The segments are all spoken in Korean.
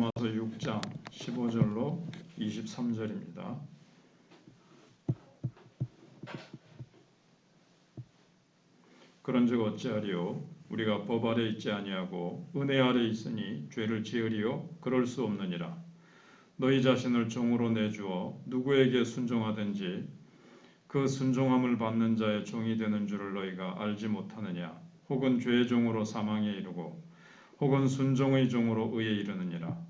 로마서 6장 15절로 23절입니다. 그런즉 어찌하리요? 우리가 법 아래 있지 아니하고 은혜 아래 있으니 죄를 지으리요? 그럴 수 없느니라. 너희 자신을 종으로 내주어 누구에게 순종하든지 그 순종함을 받는 자의 종이 되는 줄을 너희가 알지 못하느냐? 혹은 죄의 종으로 사망에 이르고 혹은 순종의 종으로 의에 이르느니라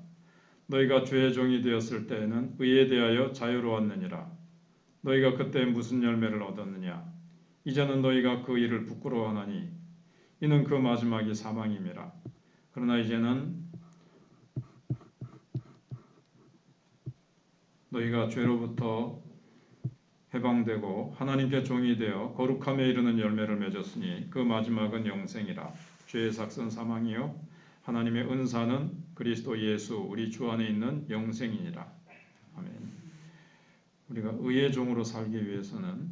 너희가 죄의 종이 되었을 때에는 의에 대하여 자유로웠느니라. 너희가 그때 무슨 열매를 얻었느냐? 이제는 너희가 그 일을 부끄러워하나니 이는 그 마지막이 사망임이라. 그러나 이제는 너희가 죄로부터 해방되고 하나님께 종이 되어 거룩함에 이르는 열매를 맺었으니 그 마지막은 영생이라 죄의 삭선 사망이요 하나님의 은사는 그리스도 예수 우리 주 안에 있는 영생이니라 아멘. 우리가 의의 종으로 살기 위해서는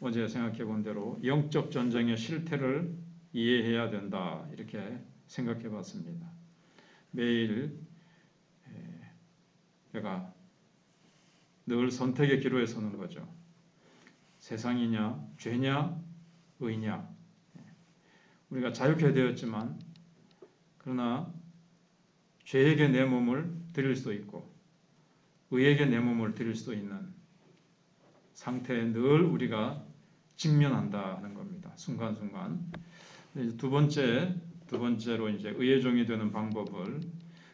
어제 생각해 본 대로 영적 전쟁의 실태를 이해해야 된다 이렇게 생각해 봤습니다. 매일 내가 늘 선택의 기로에 서는 거죠. 세상이냐, 죄냐, 의냐. 우리가 자유케 되었지만 그러나 죄에게 내 몸을 드릴 수 있고 의에게 내 몸을 드릴 수 있는 상태에 늘 우리가 직면한다 하는 겁니다. 순간순간. 두 번째 두 번째로 이제 의의 종이 되는 방법을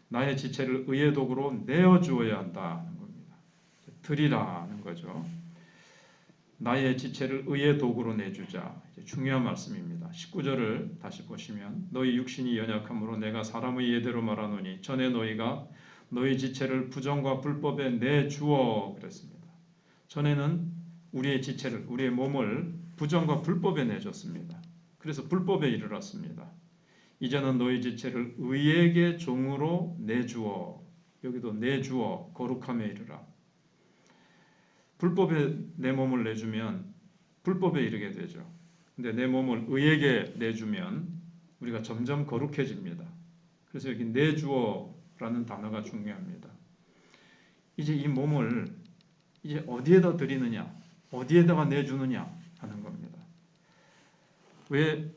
나의 지체를 의의 도구로 내어 주어야 한다는 겁니다. 드리라는 거죠. 나의 지체를 의의 도구로 내주자. 중요한 말씀입니다. 19절을 다시 보시면 너희 육신이 연약함으로 내가 사람의 예대로 말하노니 전에 너희가 너희 지체를 부정과 불법에 내주어 그랬습니다. 전에는 우리의 지체를 우리의 몸을 부정과 불법에 내줬습니다. 그래서 불법에 이르렀습니다. 이제는 너희 지체를 의에게 종으로 내주어 여기도 내주어 거룩함에 이르라. 불법에 내 몸을 내주면 불법에 이르게 되죠. 근데 내 몸을 의에게 내주면 우리가 점점 거룩해집니다. 그래서 여기 내주어라는 단어가 중요합니다. 이제 이 몸을 이제 어디에다 드리느냐, 어디에다가 내주느냐 하는 겁니다. 왜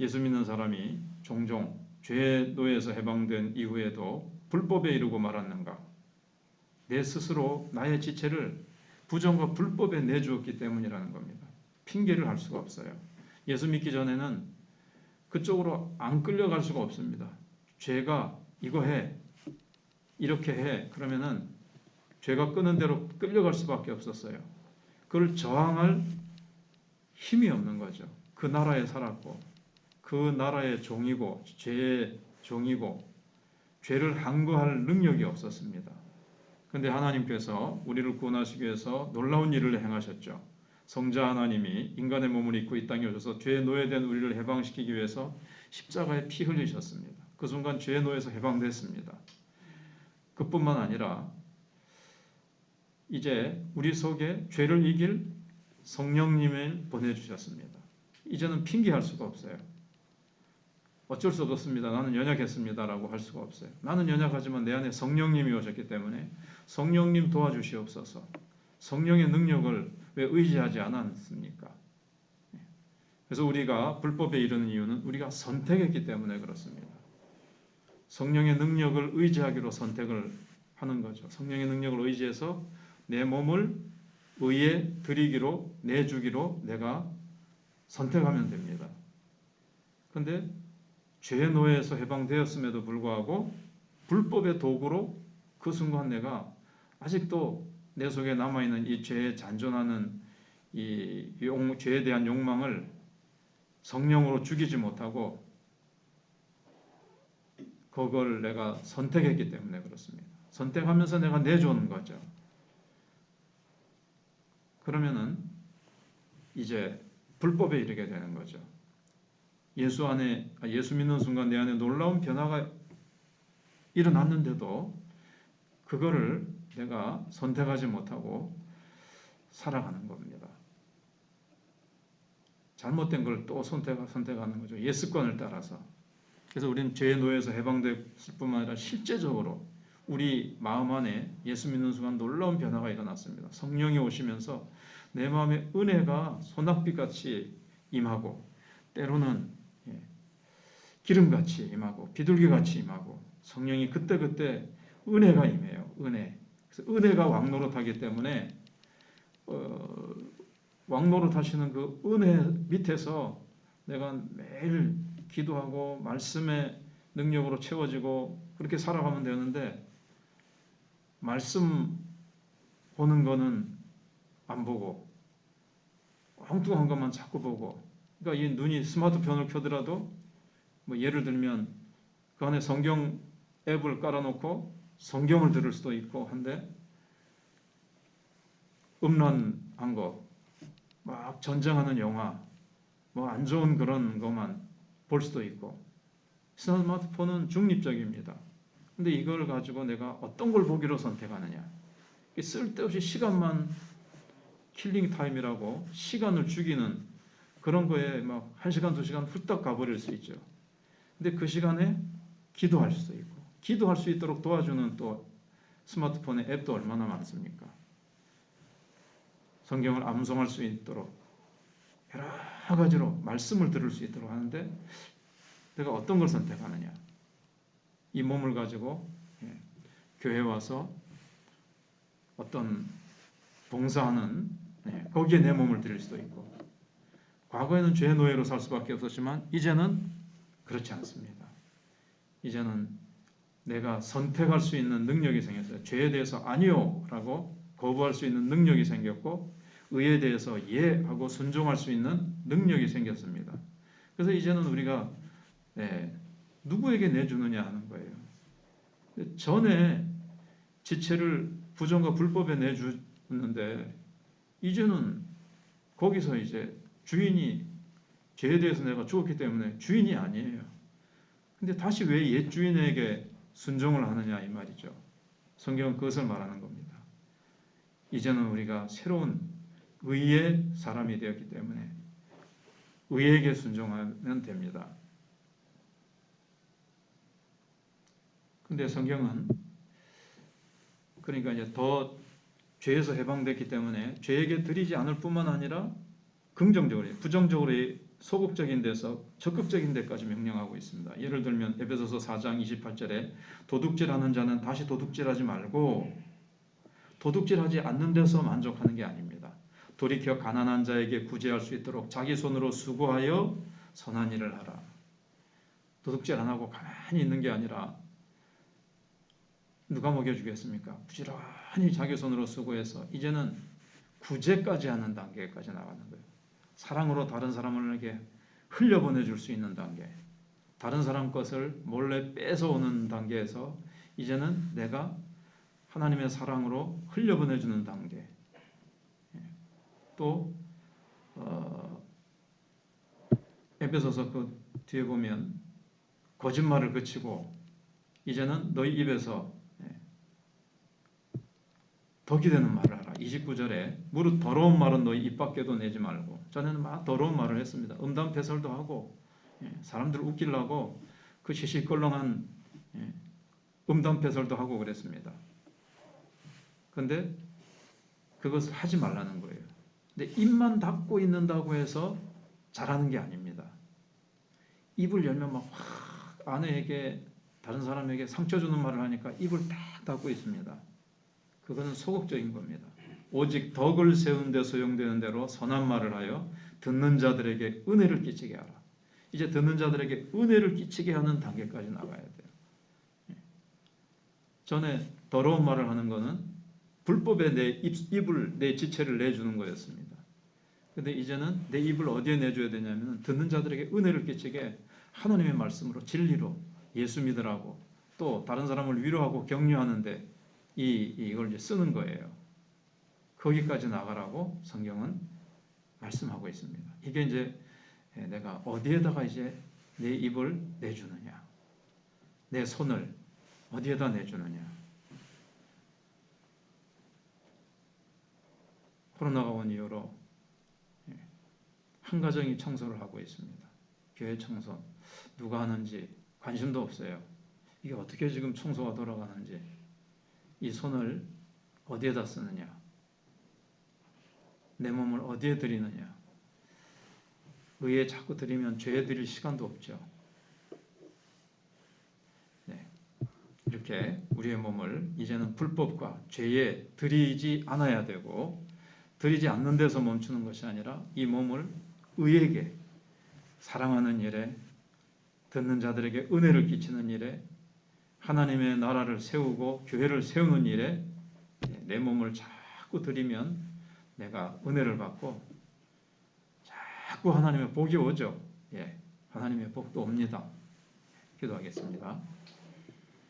예수 믿는 사람이 종종 죄의 노예에서 해방된 이후에도 불법에 이르고 말았는가? 내 스스로 나의 지체를 부정과 불법에 내주었기 때문이라는 겁니다. 핑계를 할 수가 없어요. 예수 믿기 전에는 그쪽으로 안 끌려갈 수가 없습니다. 죄가 이거 해, 이렇게 해, 그러면은 죄가 끄는 대로 끌려갈 수밖에 없었어요. 그걸 저항할 힘이 없는 거죠. 그 나라에 살았고 그 나라의 종이고 죄의 종이고 죄를 항거할 능력이 없었습니다. 그런데 하나님께서 우리를 구원하시기 위해서 놀라운 일을 행하셨죠. 성자 하나님이 인간의 몸을 입고 이 땅에 오셔서 죄의 노예된 우리를 해방시키기 위해서 십자가에 피 흘리셨습니다. 그 순간 죄의 노예에서 해방됐습니다. 그뿐만 아니라 이제 우리 속에 죄를 이길 성령님을 보내주셨습니다. 이제는 핑계할 수가 없어요. 어쩔 수 없었습니다. 나는 연약했습니다라고 할 수가 없어요. 나는 연약하지만 내 안에 성령님이 오셨기 때문에 성령님 도와주시옵소서. 성령의 능력을 왜 의지하지 않았습니까? 그래서 우리가 불법에 이르는 이유는 우리가 선택했기 때문에 그렇습니다. 성령의 능력을 의지하기로 선택을 하는 거죠. 성령의 능력을 의지해서 내 몸을 의에 드리기로 내주기로 내가 선택하면 됩니다. 그런데 죄의 노예에서 해방되었음에도 불구하고 불법의 도구로 그 순간 내가 아직도 내 속에 남아 있는 이 죄에 잔존하는 이 용, 죄에 대한 욕망을 성령으로 죽이지 못하고 그걸 내가 선택했기 때문에 그렇습니다. 선택하면서 내가 내주는 거죠. 그러면은 이제 불법에 이르게 되는 거죠. 예수 안에 아, 예수 믿는 순간 내 안에 놀라운 변화가 일어났는데도 그거를 내가 선택하지 못하고 살아가는 겁니다. 잘못된 걸 또 선택 선택하는 거죠. 옛 습관을 따라서. 그래서 우리는 죄의 노예에서 해방됐을 뿐만 아니라 실제적으로 우리 마음 안에 예수 믿는 순간 놀라운 변화가 일어났습니다. 성령이 오시면서 내 마음에 은혜가 소낙빛 같이 임하고 때로는 예, 기름같이 임하고 비둘기 같이 임하고 성령이 그때 그때 은혜가 임해요. 은혜. 그래서 은혜가 왕노릇하기 때문에 어, 왕노릇하시는 그 은혜 밑에서 내가 매일 기도하고 말씀의 능력으로 채워지고 그렇게 살아가면 되는데 말씀 보는 거는 안 보고 엉뚱한 것만 자꾸 보고 그러니까 이 눈이 스마트폰을 켜더라도 뭐 예를 들면 그 안에 성경 앱을 깔아놓고 성경을 들을 수도 있고 한데 음란한 거, 막 전쟁하는 영화, 뭐 안 좋은 그런 것만 볼 수도 있고 스마트폰은 중립적입니다. 근데 이걸 가지고 내가 어떤 걸 보기로 선택하느냐? 쓸데없이 시간만 킬링 타임이라고 시간을 죽이는 그런 거에 막한 시간 두 시간 훌떡 가버릴 수 있죠. 근데 그 시간에 기도할 수도 있고 기도할 수 있도록 도와주는 또 스마트폰의 앱도 얼마나 많습니까? 성경을 암송할 수 있도록 여러 가지로 말씀을 들을 수 있도록 하는데 내가 어떤 걸 선택하느냐? 이 몸을 가지고 예, 교회 와서 어떤 봉사하는 예, 거기에 내 몸을 드릴 수도 있고 과거에는 죄 노예로 살 수밖에 없었지만 이제는 그렇지 않습니다. 이제는 내가 선택할 수 있는 능력이 생겼어요. 죄에 대해서 아니요라고 거부할 수 있는 능력이 생겼고 의에 대해서 예 하고 순종할 수 있는 능력이 생겼습니다. 그래서 이제는 우리가 네, 누구에게 내주느냐 하는 거예요. 전에 지체를 부정과 불법에 내주는데 이제는 거기서 이제 주인이 죄에 대해서 내가 죽었기 때문에 주인이 아니에요. 근데 다시 왜 옛 주인에게 순종을 하느냐 이 말이죠. 성경은 그것을 말하는 겁니다. 이제는 우리가 새로운 의의 사람이 되었기 때문에 의에게 순종하면 됩니다. 근데 성경은 그러니까 이제 더 죄에서 해방됐기 때문에 죄에게 드리지 않을 뿐만 아니라 긍정적으로 부정적으로 소극적인 데서 적극적인 데까지 명령하고 있습니다. 예를 들면 에베소서 4장 28절에 도둑질하는 자는 다시 도둑질하지 말고 도둑질하지 않는 데서 만족하는 게 아닙니다. 돌이켜 가난한 자에게 구제할 수 있도록 자기 손으로 수고하여 선한 일을 하라. 도둑질 안 하고 가만히 있는 게 아니라 누가 먹여주겠습니까? 부지런히 자기 손으로 수고해서 이제는 구제까지 하는 단계까지 나가는 거예요. 사랑으로 다른 사람에게 흘려보내 줄 수 있는 단계. 다른 사람 것을 몰래 뺏어오는 단계에서 이제는 내가 하나님의 사랑으로 흘려보내 주는 단계. 예. 또 어, 에베소서 그 뒤에 보면 거짓말을 그치고 이제는 너희 입에서 덕이 되는 말을. 29절에 무릇 더러운 말은 너희 입 밖에도 내지 말고 전에는 막 더러운 말을 했습니다. 음담 패설도 하고 예, 사람들 웃기려고 그 시시껄렁한 예, 음담 패설도 하고 그랬습니다. 근데 그것을 하지 말라는 거예요. 근데 입만 닫고 있는다고 해서 잘하는 게 아닙니다. 입을 열면 막확 아내에게 다른 사람에게 상처 주는 말을 하니까 입을 딱 닫고 있습니다. 그거는 소극적인 겁니다. 오직 덕을 세운 데 소용되는 대로 선한 말을 하여 듣는 자들에게 은혜를 끼치게 하라. 이제 듣는 자들에게 은혜를 끼치게 하는 단계까지 나가야 돼요. 예. 전에 더러운 말을 하는 거는 불법에 내 입, 입을 내 지체를 내주는 거였습니다. 근데 이제는 내 입을 어디에 내줘야 되냐면 듣는 자들에게 은혜를 끼치게 하나님의 말씀으로 진리로 예수 믿으라고 또 다른 사람을 위로하고 격려하는데 이 이걸 이제 쓰는 거예요. 거기까지 나가라고 성경은 말씀하고 있습니다. 이게 이제 예, 내가 어디에다가 이제 내 입을 내주느냐, 내 손을 어디에다 내주느냐. 코로나가 온 이후로 예, 한 가정이 청소를 하고 있습니다. 교회 청소 누가 하는지 관심도 없어요. 이게 어떻게 지금 청소가 돌아가는지 이 손을 어디에다 쓰느냐, 내 몸을 어디에 드리느냐. 의에 자꾸 드리면 죄에 드릴 시간도 없죠. 네. 이렇게 우리의 몸을 이제는 불법과 죄에 드리지 않아야 되고 드리지 않는 데서 멈추는 것이 아니라 이 몸을 의에게 사랑하는 일에 듣는 자들에게 은혜를 끼치는 일에 하나님의 나라를 세우고 교회를 세우는 일에 내 몸을 자꾸 드리면 내가 은혜를 받고 자꾸 하나님의 복이 오죠. 예, 하나님의 복도 옵니다. 기도하겠습니다.